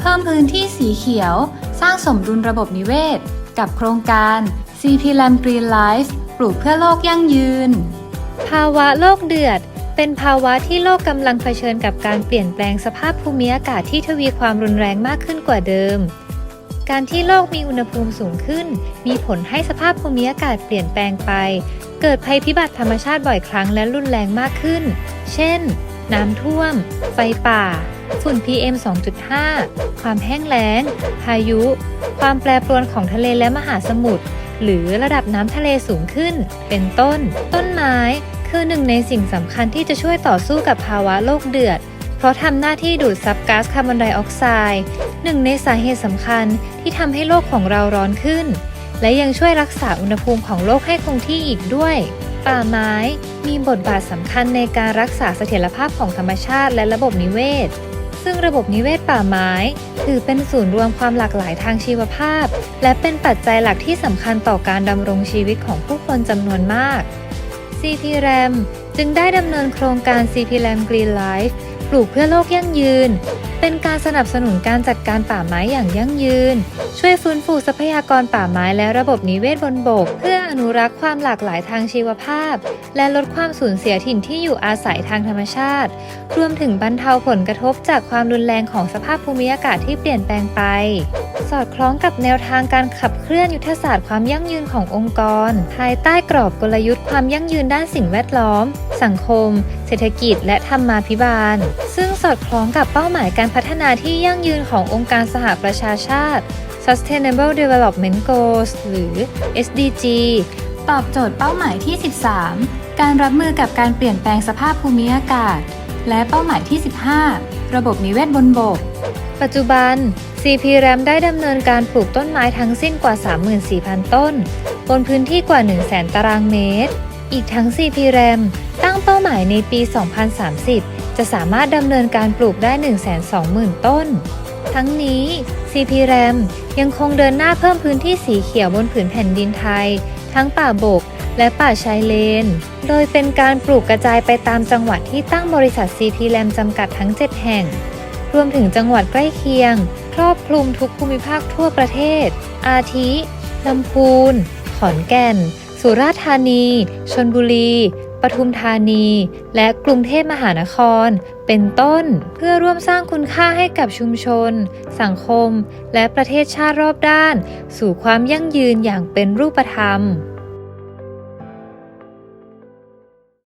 เพิ่มพื้นที่สีเขียว สร้างสมดุลระบบนิเวศ กับโครงการ CP Lam Green Life ปลูกเพื่อโลกยั่งยืน ภาวะโลกเดือด เป็นภาวะที่โลกกำลังเผชิญกับการเปลี่ยนแปลงสภาพภูมิอากาศที่ทวีความรุนแรงมากขึ้นกว่าเดิม การที่โลกมีอุณหภูมิสูงขึ้น มีผลให้สภาพภูมิอากาศเปลี่ยนแปลงไป เกิดภัยพิบัติธรรมชาติบ่อยครั้งและรุนแรงมากขึ้น เช่น น้ำท่วม ไฟป่า ฝุ่น PM 2.5 ความแห้งแล้ง พายุ ความแปรปรวนของทะเลและมหาสมุทร หรือระดับน้ำทะเลสูงขึ้น เป็นต้น ต้นไม้ คือหนึ่งในสิ่งสำคัญที่จะช่วยต่อสู้กับภาวะโลกเดือด เพราะทำหน้าที่ดูดซับก๊าซคาร์บอนไดออกไซด์ หนึ่งในสาเหตุสำคัญที่ทำให้โลกของเราร้อนขึ้น และยังช่วยรักษาอุณหภูมิของโลกให้คงที่อีกด้วยป่าไม้มีบทบาทสำคัญในการรักษาเสถียรภาพของธรรมชาติและระบบนิเวศ ซึ่งระบบนิเวศป่าไม้ ถือเป็นศูนย์รวมความหลากหลายทางชีวภาพ และเป็นปัจจัยหลักที่สำคัญต่อการดำรงชีวิตของผู้คนจำนวนมาก CP RAM จึงได้ดำเนินโครงการ CP RAM Green Life ปลูกเพื่อโลกยั่งยืน เป็นการสนับสนุนการจัดการป่าไม้อย่างยั่งยืน ช่วยฟื้นฟูทรัพยากรป่าไม้และระบบนิเวศบนบก เพื่ออนุรักษ์ความหลากหลายทางชีวภาพ และลดความสูญเสียถิ่นที่อยู่อาศัยทางธรรมชาติ รวมถึงบรรเทาผลกระทบจากความรุนแรงของสภาพภูมิอากาศที่เปลี่ยนแปลงไป สอดคล้องกับแนวทางการขับเคลื่อนยุทธศาสตร์ความยั่งยืนขององค์กร ภายใต้กรอบกลยุทธ์ความยั่งยืนด้านสิ่งแวดล้อม สังคม เศรษฐกิจ และธรรมาภิบาล ซึ่งสอดคล้องกับเป้าหมายการพัฒนาที่ยั่งยืนขององค์การสหประชาชาติ Sustainable Development Goals หรือ SDG ตอบโจทย์เป้าหมายที่ 13 การรับมือกับการเปลี่ยนแปลงสภาพภูมิอากาศ และเป้าหมายที่ 15 ระบบนิเวศบนบก ปัจจุบัน CP RAM ได้ดำเนินการปลูกต้นไม้ทั้งสิ้นกว่า 34,000 ต้น บนพื้นที่กว่า 100,000 ตารางเมตร อีกทั้ง CP RAM ตั้งเป้าหมายในปี 2030 จะสามารถดำเนินการปลูกได้ 120,000 ต้น ทั้งนี้ CP RAM ยังคงเดินหน้าเพิ่มพื้นที่สีเขียวบนผืนแผ่นดินไทย ทั้งป่าบกและป่าชายเลน โดยเป็นการปลูกกระจายไปตามจังหวัดที่ตั้งบริษัท CP RAM จำกัดทั้ง 7 แห่ง รวมถึงจังหวัดใกล้เคียง ครอบคลุมทุกภูมิภาคทั่วประเทศ อาทิลำพูน ขอนแก่น สุราษฎร์ธานี ชนบุรี ปทุมธานี และกรุงเทพมหานคร เป็นต้น เพื่อร่วมสร้างคุณค่าให้กับชุมชน สังคม และประเทศชาติรอบด้าน สู่ความยั่งยืนอย่างเป็นรูปธรรม